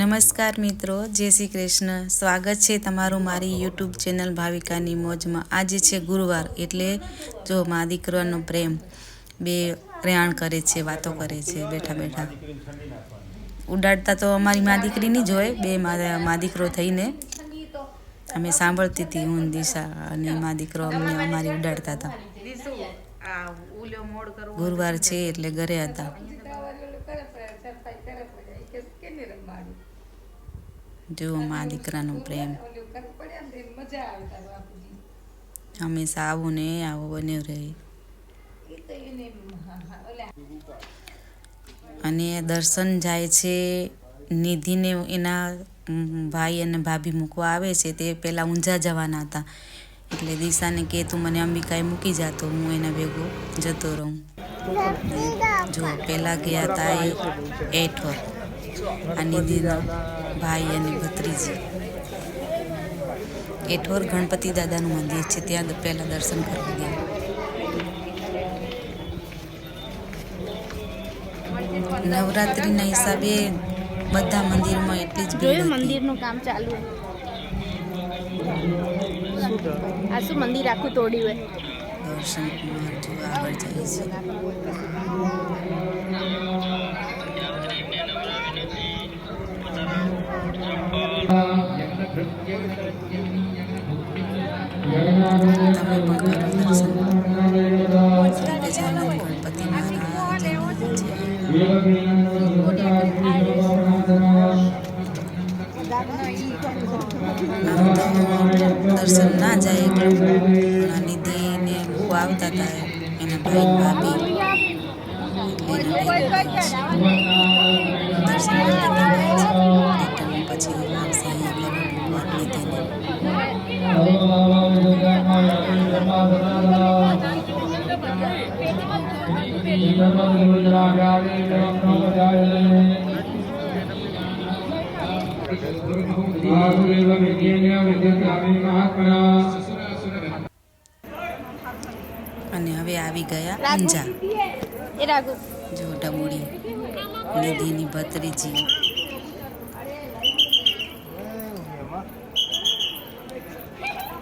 નમસ્કાર મિત્રો જય શ્રી કૃષ્ણ. સ્વાગત છે તમારું મારી યુટ્યુબ ચેનલ ભાવિકાની મોજમાં. આજે છે ગુરુવાર એટલે જો મા દીકરાનો પ્રેમ બે પ્રયાણ કરે છે વાતો કરે છે બેઠા બેઠા. ઉડાડતા તો અમારી મા દીકરીની જ હોય બે મા મા દીકરો થઈને. અમે સાંભળતી હતી હું દિશા અને મા દીકરો અમને અમારી ઉડાડતા હતા. ગુરુવાર છે એટલે ઘરે હતા. જુઓ મા દીકરાનો પ્રેમ. હંમેશા આવું ને આવો બન્યો રહે. અને દર્શન જાય છે, નિધિને એના ભાઈ અને ભાભી મૂકવા આવે છે, તે પહેલાં ઊંઝા જવાના હતા. એટલે દિશાને કે, તું મને અંબિકાએ મૂકી જાતો હું એના ભેગો જતો રહું. જો પહેલાં ગયા હતા એ એઠોર આ નિધિના ભાઈ અને ભત્રીજી. એઠોર ગણપતિ દાદાનું મંદિર છે. ત્યાં પહેલા દર્શન કરવા ગયા નવરાત્રિના હિસાબે બધા મંદિરમાં એટલી જ ભીડ મંદિરનું કામ ચાલુ આ શું મંદિર આખું તોડ્યું હોય? દર્શન કુમાર જો આગળ જાય છે. દર્શન ના જાય એટલે નિધિ ને બહુ આવતા હતા એના ભાઈ ભાભી એટલે દર્શન પછી અને હવે આવી ગયા અંજા જો ડબુડી નિધિની ભત્રીજી.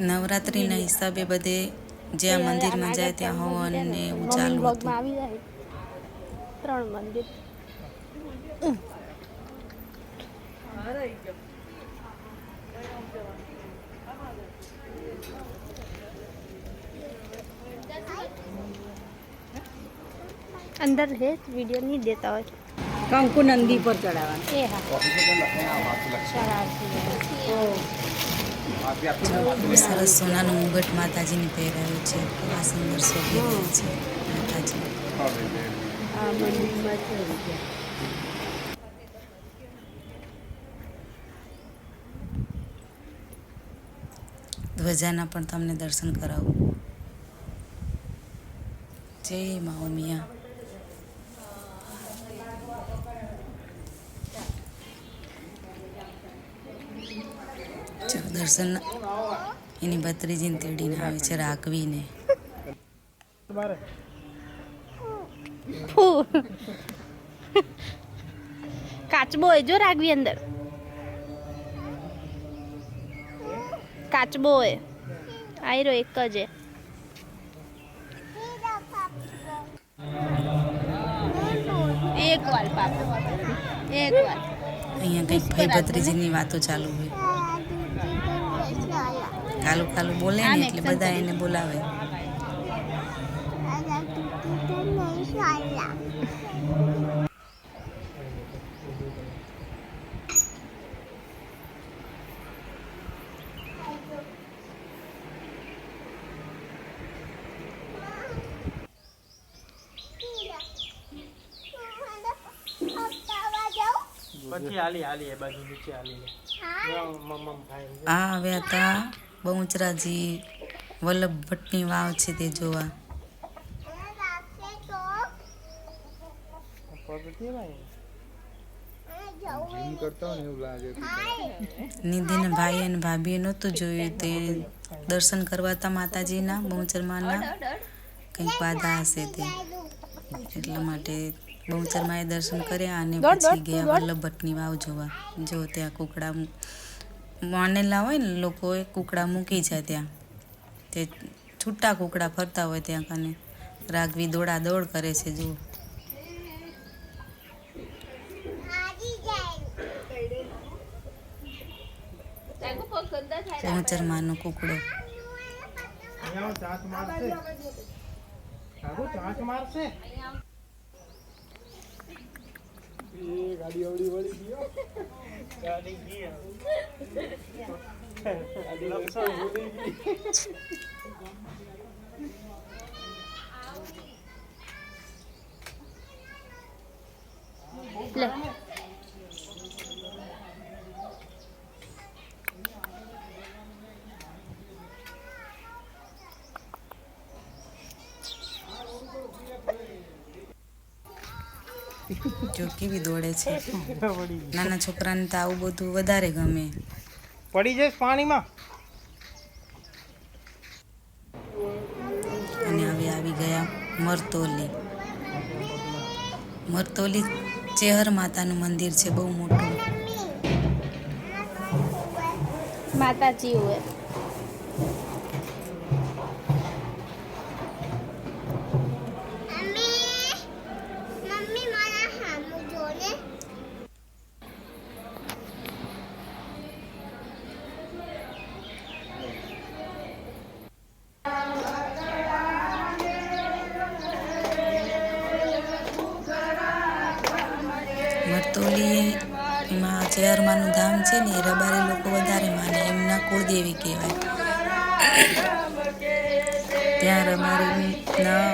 નવરાત્રિના હિસાબે બધે જ્યાં મંદિરમાં જાય ત્યાં હવન ને એવું ચાલુ હતું. આવી જાય. ત્રણ મંદિર. અંદર હે વીડિયો નહીં દેતા હોય. કંકુ નંદી પર ચડાવવાનું. એ હા. સરસ સોનાનો મુગટ માતાજીને પહેરાયો છે. આ સુંદર શોભી છે માતાજી. ધ્વજાના પણ તમને દર્શન કરાવું. જય માઓ ઉમિયા દર્શન એની ભત્રીજીને તેડીને આવે છે રાખવીને. કાચબો હોય જો રાખવી અંદર. કાચબો હોય. આયરો એક જ હે. એક વાર પાપ એક વાર અહીંયા કંઈક ભાઈ ભત્રીજીની વાતો ચાલુ હોય. kalau kalau boleh nih lebaran ini boleh. Ayo. Iya. Ada apa cowok? Baju ali ali ya baju bocah ali ya. Ah. Ah. Bahucharaji Vallabh ભટ્ટની વાવ છે તે જોવા. નિધિને ભાઈ અને ભાભીએ નહોતું જોયું. તે દર્શન કરવા હતા માતાજીના બહુચરમાના કંઈક બાધા હશે તે. એટલા માટે બહુચરમાએ દર્શન કર્યા અને પછી ગયા વલ્લભ ભટ્ટની વાવ જોવા. જો ત્યાં કુકડા માનેલા હોય ને, લોકોએ કુકડા મૂકી જાય ત્યાં. તે છૂટા કુકડા ફરતા હોય ત્યાં કને. રાગવી દોડા દોડ કરે છે, જુઓ. બહુચરમાનો કુકડો. ચાંચ મારશે? ચાંચ મારશે? એ ગાડી અવડી વળી ગયો ગાડી ગઈ લક્ષણ ભૂલી ગઈ. લે. જો કેવી દોડે છે. નાના છોકરાને તો આવું બધું વધારે ગમે. પડી જઈશ પાણીમાં. અને હવે આવી ગયા મરતોલી. મરતોલી ચેહર માતાનું મંદિર છે બહુ મોટું. માતાજી હોય એમાં ધામ છે ને એ રબારી લોકો વધારે માને, એમના કુળદેવી કહેવાય. ત્યાં રબારીના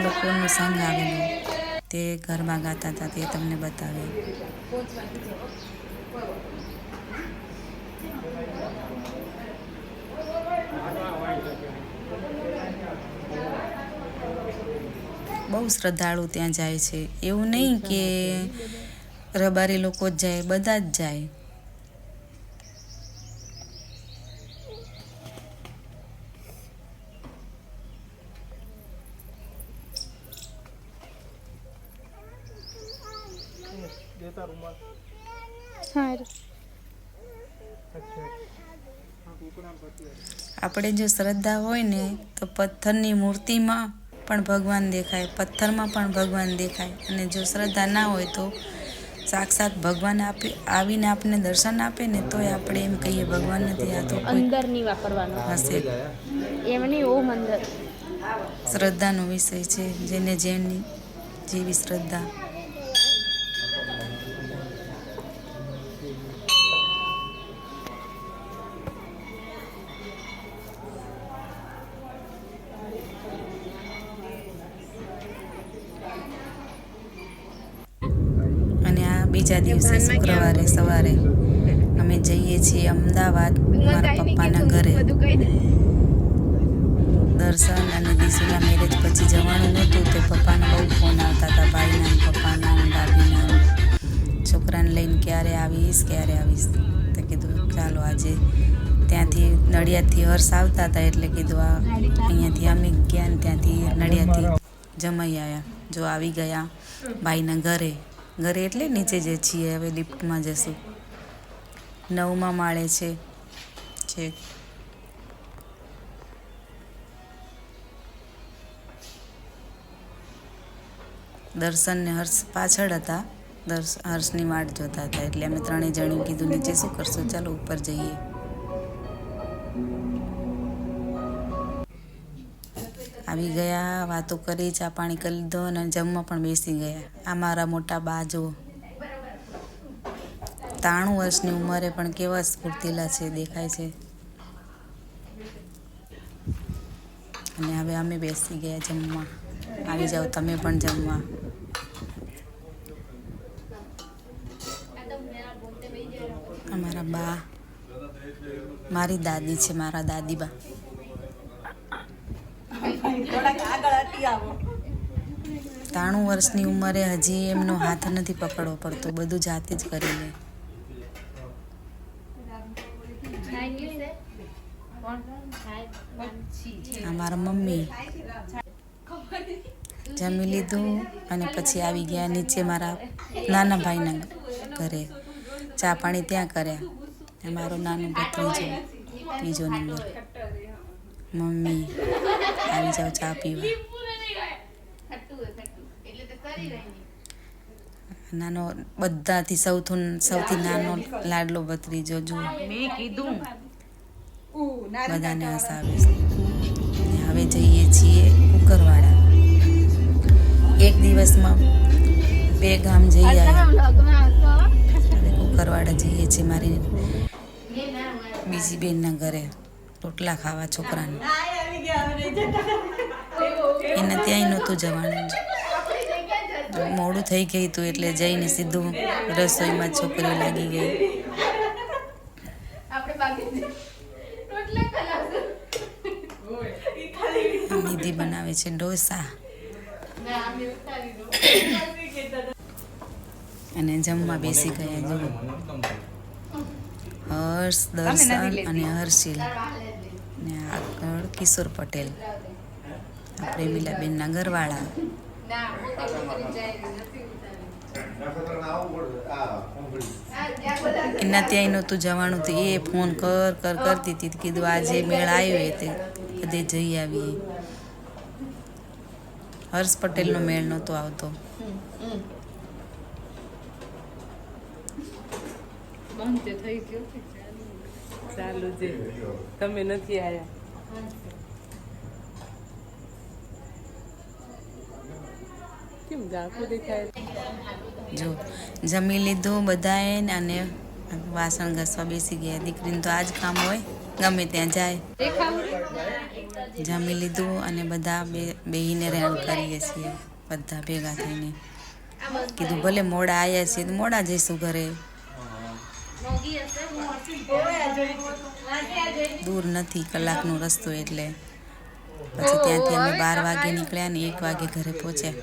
લોકોનો સંઘ આવેલો. તે ઘરમાં ગાતા હતા, તે તમને બતાવે. બહુ શ્રદ્ધાળુ ત્યાં જાય છે. એવું નહીં કે રબારી લોકો જ જાય બધા જ જાય. આપણે જો શ્રદ્ધા હોય ને તો પથ્થરની મૂર્તિમાં પણ ભગવાન દેખાય પથ્થરમાં પણ ભગવાન દેખાય. અને જો શ્રદ્ધા ના હોય તો સાક્ષાત ભગવાન આપે આવીને આપણને દર્શન આપે ને તોય આપણે એમ કહીએ ભગવાન નથી આ તો અંદરની અંદર વાપરવાનો. હશે. એમની ઓમ અંદર. શ્રદ્ધાનો વિષય છે જેને જેની જેવી શ્રદ્ધા. બીજા દિવસે શુક્રવારે સવારે અમે જઈએ છીએ અમદાવાદ મારા પપ્પાના ઘરે. દર્શન અને દીશુના મેરેજ પછી જવાનું નહોતું તે પપ્પાના બહુ ફોન આવતા હતા, ભાઈના, પપ્પાના, દાદીના. છોકરાને લઈને ક્યારે આવીશ ક્યારે આવીશ? તો કીધું, ચાલો આજે ત્યાંથી નડિયાદથી હર્ષ આવતા હતા એટલે કીધું, આ અહીંયાથી અમે ગયા ત્યાંથી નડિયાદથી જમાઈ આવ્યા. જો આવી ગયા ભાઈના ઘરે ઘરે એટલે નીચે જે છીએ હવે લિફ્ટમાં જશું. નવમાં માળે છે છે. દર્શન ને હર્ષ પાછળ હતા. દર્શ, હર્ષની વાટ જોતા હતા એટલે અમે ત્રણેય જણી કીધું, નીચે શું કરશો? ચાલો, ઉપર જઈએ. આવી ગયા, વાતો કરી, ચા પાણી કરી લીધો અને જમવા પણ બેસી ગયા. આ મારા મોટા બા જો ત્રાણું વર્ષની ઉંમરે પણ કેવા સ્ફૂર્તિલા છે, દેખાય છે. અને હવે અમે બેસી ગયા જમવા. આવી જાઓ, તમે પણ જમવા. અમારા બા. મારી દાદી છે, મારા દાદી બા ત્રાણું વર્ષની ઉંમરે હજી એમનો હાથ નથી પકડવો પડતો, બધું જાતે જ કરી લે. આ મારા મમ્મી જમી લીધું અને પછી આવી ગયા નીચે મારા નાના ભાઈના ઘરે. ચા પાણી ત્યાં કર્યા. મારો નાનો ભત્રીજો બીજો નંબર. મમ્મી આવી જાઓ ચા પીવા. નાનો બધાથી સૌથી સૌથી નાનો લાડલો ભત્રીજો જુઓ. મેં કીધું. બધાને હસાવે છે. હવે જઈએ છીએ કુકરવાળા. એક દિવસમાં બે ગામ જઈ આવ્યા કુકરવાડા જઈએ છીએ મારી બીજી બેનના ઘરે રોટલા ખાવા છોકરાને. એને ત્યાંય નહોતું જવાનું. મોડું થઈ ગયું હતું એટલે જઈને સીધું રસોઈમાં છોકરીઓ લાગી ગઈ. નિધિ બનાવે છે ઢોસા. અને જમવા બેસી ગયા જો. હર્ષ દર્શન અને હર્ષિલ. ને આગળ કિશોર પટેલ. આ નગરવાળા. એના ત્યાંય નહોતું જવાનું તો એ ફોન કર કર, કરતી હતી. કીધું આજે મેળ આવ્યો એ તે. બધે જઈ આવીએ. હર્ષ પટેલનો મેળ નહોતો આવતો. ચાલુ છે તમે નથી દેખાય જો જમી લીધું બધાએ અને વાસણ ઘસવા બેસી ગયા. દીકરીને તો આ જ કામ હોય ગમે ત્યાં જાય. જમી લીધું અને બધા બે બેહીને રહેણ કરીએ છીએ બધા ભેગા થઈને. કીધું ભલે મોડા આવ્યા છીએ તો મોડા જઈશું ઘરે. દૂર નથી કલાકનો રસ્તો એટલે. પછી ત્યાંથી અમે બાર વાગે નીકળ્યા ને એક વાગે ઘરે પહોંચ્યા.